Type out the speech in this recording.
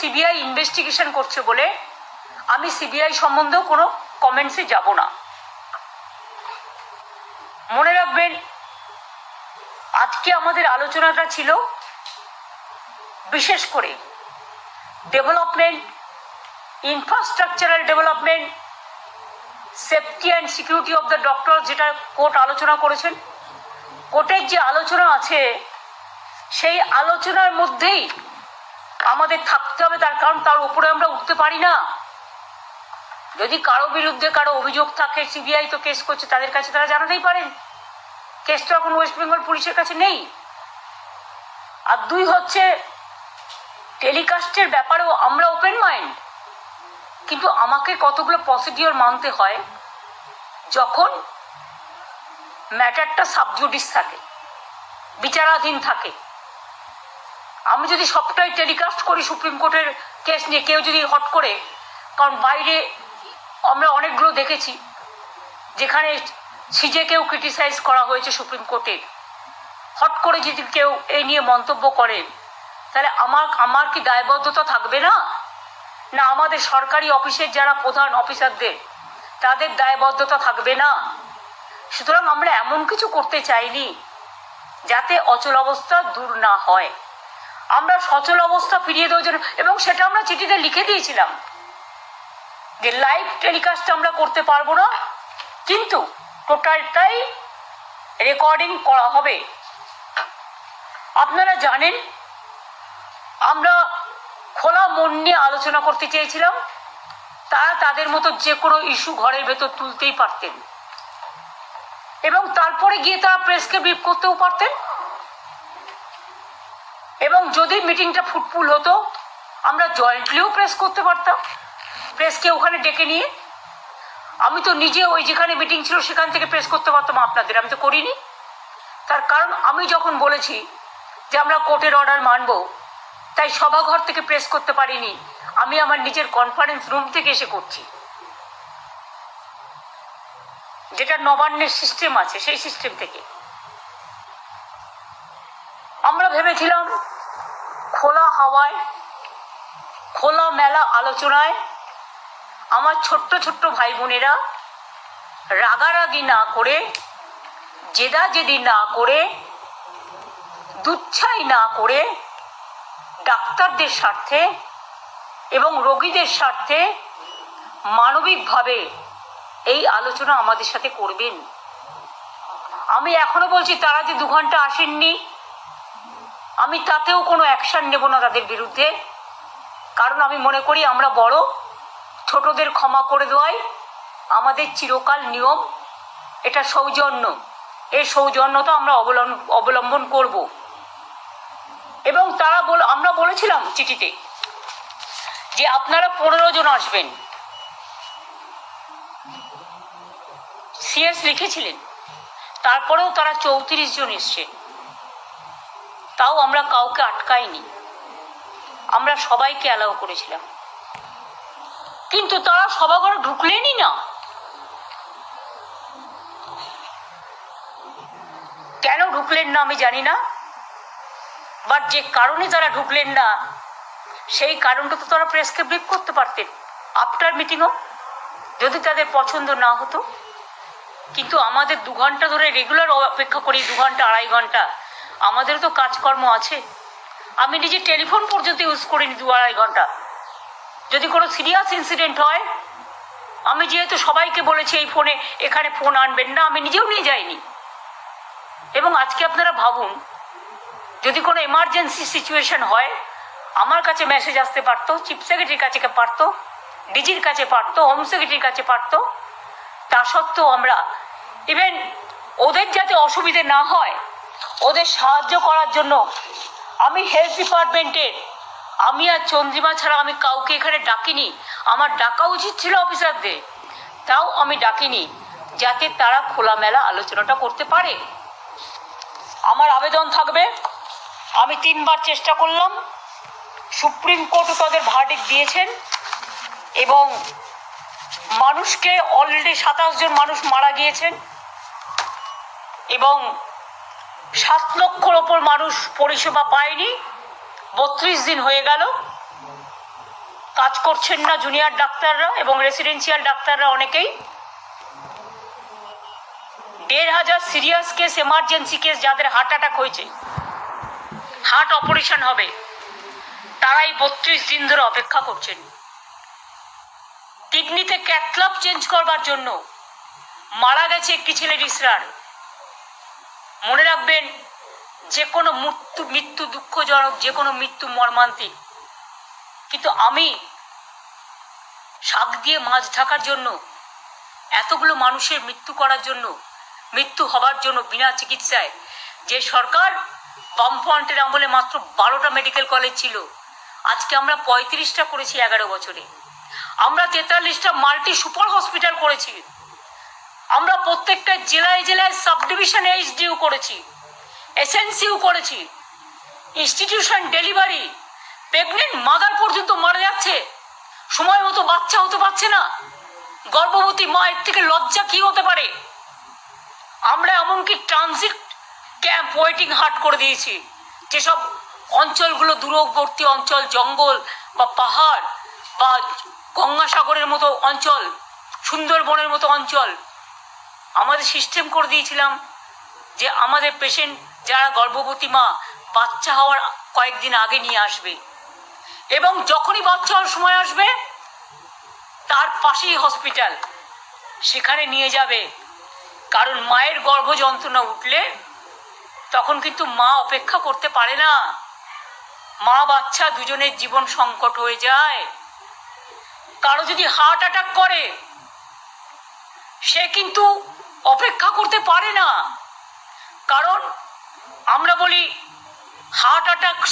CBI investigation করছে বলে আমি সিবিআই সম্বন্ধেও কোনো কমেন্টসে যাব না। মনে রাখবেন, আজকে আমাদের আলোচনাটা ছিল বিশেষ করে development infrastructural development safety and security of the doctor যেটা কোর্ট আলোচনা করেছেন। কোর্টের যে আলোচনা আছে, সেই আলোচনার মধ্যেই আমাদের থাকতে হবে তার কারণ তার উপরে আমরা উঠতে পারি না। যদি কারও বিরুদ্ধে কারও অভিযোগ থাকে, সিবিআই তো কেস করছে, তাদের কাছে তারা জানাতেই পারেন। কেস তো এখন ওয়েস্ট বেঙ্গল পুলিশের কাছে নেই। আর দুই হচ্ছে, টেলিকাস্টের ব্যাপারেও আমরা ওপেন মাইন্ড কিন্তু আমাকে কতগুলো প্রসিডিওর মানতে হয়, যখন ম্যাটারটা সাবজুডিস থাকে, বিচারাধীন থাকে। আমি যদি সবটাই টেলিকাস্ট করি সুপ্রিম কোর্টের কেস নিয়ে, কেউ যদি হট করে, কারণ বাইরে আমরা অনেকগুলো দেখেছি, যেখানে সিজেকেও ক্রিটিসাইজ করা হয়েছে সুপ্রিম কোর্টে। হট করে যদি কেউ এই নিয়ে মন্তব্য করে, তাহলে আমার আমার কি দায়বদ্ধতা থাকবে না? না আমাদের সরকারি অফিসের যারা প্রধান অফিসারদের, তাদের দায়বদ্ধতা থাকবে না? সুতরাং আমরা এমন কিছু করতে চাইনি, যাতে অচল অবস্থা দূর না হয়। আমরা সচল অবস্থা ফিরিয়ে দেওয়ার জন্য, এবং সেটা আমরা চিঠিতে লিখে দিয়েছিলাম যে লাইভ টেলিকাস্ট আমরা করতে পারব না, কিন্তু টোটালটাই রেকর্ডিং করা হবে। আপনারা জানেন, আমরা খোলা মন নিয়ে আলোচনা করতে চেয়েছিলাম, তারা তাদের মতো যে কোনো ইস্যু ঘরের ভেতর তুলতেই পারতেন। এবং তারপরে গিয়ে তারা প্রেসকে ব্রিফ করতেও পারতেন। এবং যদি মিটিংটা ফুটফুল হতো, আমরা জয়েন্টলিও প্রেস করতে পারতাম। প্রেসকে ওখানে ডেকে নিয়ে। আমি তো নিজে ওই যেখানে মিটিং ছিল সেখান থেকে প্রেস করতে পারতাম আপনাদের, আমি তো করিনি। তার কারণ আমি যখন বলেছি যে আমরা কোর্টের অর্ডার মানব, তাই সভাঘর থেকে প্রেস করতে পারিনি। আমি আমার নিজের কনফারেন্স রুম থেকে এসে করছি। যেটা নবান্নের সিস্টেম আছে, সেই সিস্টেম থেকে। আমরা ভেবেছিলাম খোলা হাওয়ায়, খোলা মেলা আলোচনায় আমার ছোট্ট ছোট্ট ভাই বোনেরা রাগারাগি না করে জেদা জেদি না করে, দুচ্ছাই না করে ডাক্তারদের স্বার্থে এবং রোগীদের স্বার্থে মানবিকভাবে এই আলোচনা আমাদের সাথে করবেন। আমি এখনও বলছি তারা যে দু ঘণ্টা আসেননি আমি তাতেও কোনো অ্যাকশন নেব না তাদের বিরুদ্ধে। কারণ আমি মনে করি আমরা বড়, ছোটদের ক্ষমা করে দেওয়াই আমাদের চিরকাল নিয়ম। এটা সৌজন্য। এই সৌজন্যতা আমরা অবলম্বন করব। এবং তারা বল, আমরা বলেছিলাম চিঠিতে যে আপনারা পনেরো জন আসবেন। সিএস লিখেছিলেন। তারপরেও তারা চৌত্রিশ জন এসছে তাও আমরা কাউকে আটকাইনি। আমরা সবাইকে অ্যালাউ করেছিলাম। কিন্তু তারা সভাঘরে ঢুকলেনই না। কেন ঢুকলেন না আমি জানি না। বাট যে কারণে তারা ঢুকলেন না, সেই কারণটা তো তারা প্রেসকে ব্রিফ করতে পারতেন। আফটার মিটিংও যদি তাদের পছন্দ না হতো। কিন্তু আমাদের দু ঘণ্টা ধরে রেগুলার অপেক্ষা করি, দু ঘণ্টা, আড়াই ঘণ্টা। আমাদেরও তো কাজকর্ম আছে। আমি নিজে টেলিফোন পর্যন্ত ইউজ করিনি দু আড়াই ঘণ্টা। যদি কোনো সিরিয়াস ইনসিডেন্ট হয়, আমি যেহেতু সবাইকে বলেছি এই ফোনে এখানে ফোন আনবেন না, আমি নিজেও নিয়ে যাইনি। এবং আজকে আপনারা ভাবুন, যদি কোনো এমার্জেন্সি সিচুয়েশন হয়, আমার কাছে মেসেজ আসতে পারতো চিফ সেক্রেটারির কাছে পারতো ডিজির কাছে পারতো হোম সেক্রেটারির কাছে পারতো, তা সত্ত্বেও আমরা ইভেন ওদের যাতে অসুবিধে না হয় ওদের সাহায্য করার জন্য আমি হেলথ ডিপার্টমেন্টের আমি আর চন্দ্রিমা ছাড়া আমি কাউকে এখানে ডাকিনি। আমার ডাকা উচিত ছিল অফিসারদের তাও আমি ডাকিনি, যাতে তারা খোলামেলা আলোচনাটা করতে পারে। আমার আবেদন থাকবে। আমি তিনবার চেষ্টা করলাম। সুপ্রিম কোর্টও তাদের ভার্ডিক দিয়েছেন এবং মানুষকে অলরেডি সাতাশ জন মানুষ মারা গিয়েছেন এবং সাত লক্ষর ওপর মানুষ পরিষেবা পায়নি। বত্রিশ দিন হয়ে গেল। কাজ করছেন না জুনিয়র ডাক্তাররা এবং রেসিডেন্সিয়াল ডাক্তাররা অনেকেই। দেড় হাজার সিরিয়াস কেস, এমার্জেন্সি কেস, যাদের হার্ট অ্যাটাক হয়েছে। হার্ট অপারেশন হবে। তারাই বত্রিশ দিন ধরে অপেক্ষা করছেন। কিডনিতে ক্যাথলাপ চেঞ্জ করবার জন্য মারা গেছে একটি ছেলে ইসরার। মনে রাখবেন, যে কোনো মৃত্যু মৃত্যু দুঃখজনক, যে কোনো মৃত্যু মর্মান্তিক। কিন্তু আমি শাক দিয়ে মাছ ঢাকার জন্য, এতগুলো মানুষের মৃত্যু করার জন্য, মৃত্যু হবার জন্য বিনা চিকিৎসায়, যে সরকার বামফ্রন্টের আমলে মাত্র বারোটা মেডিকেল কলেজ ছিল, আজকে আমরা পঁয়ত্রিশটা করেছি এগারো বছরে। আমরা তেতাল্লিশটা মাল্টি সুপার হসপিটাল করেছি। আমরা প্রত্যেকটা জেলায় জেলায় সাব ডিভিশন এইচডিউ করেছি, এসএনসিউ করেছি, ইনস্টিটিউশন ডেলিভারি, প্রেগনেন্ট মাদার পর্যন্ত মারা যাচ্ছে, সময় মতো বাচ্চা হতে পারছে না, গর্ভবতী মায়ের থেকে লজ্জা কি হতে পারে? আমরা এমনকি ট্রানজিট ক্যাম্প, ওয়েটিং হাট করে দিয়েছি, যেসব অঞ্চলগুলো দূরবর্তী অঞ্চল, জঙ্গল বা পাহাড় বা গঙ্গাসাগরের মতো অঞ্চল, সুন্দরবনের মতো অঞ্চল আমাদের সিস্টেম করে দিয়েছিলাম যে আমাদের পেশেন্ট যারা গর্ভবতী মা, বাচ্চা হওয়ার কয়েকদিন আগে নিয়ে আসবে। এবং যখনই বাচ্চা হওয়ার সময় আসবে, তার পাশেই হসপিটাল সেখানে নিয়ে যাবে। কারণ মায়ের গর্ভ যন্ত্রণা উঠলে তখন কিন্তু মা অপেক্ষা করতে পারে না। মা, বাচ্চা দুজনের জীবন সংকট হয়ে যায়। কারও যদি হার্ট অ্যাটাক করে, সে কিন্তু অপেক্ষা করতে পারে না। কারণ আমরা বলি হার্ট অ্যাটাক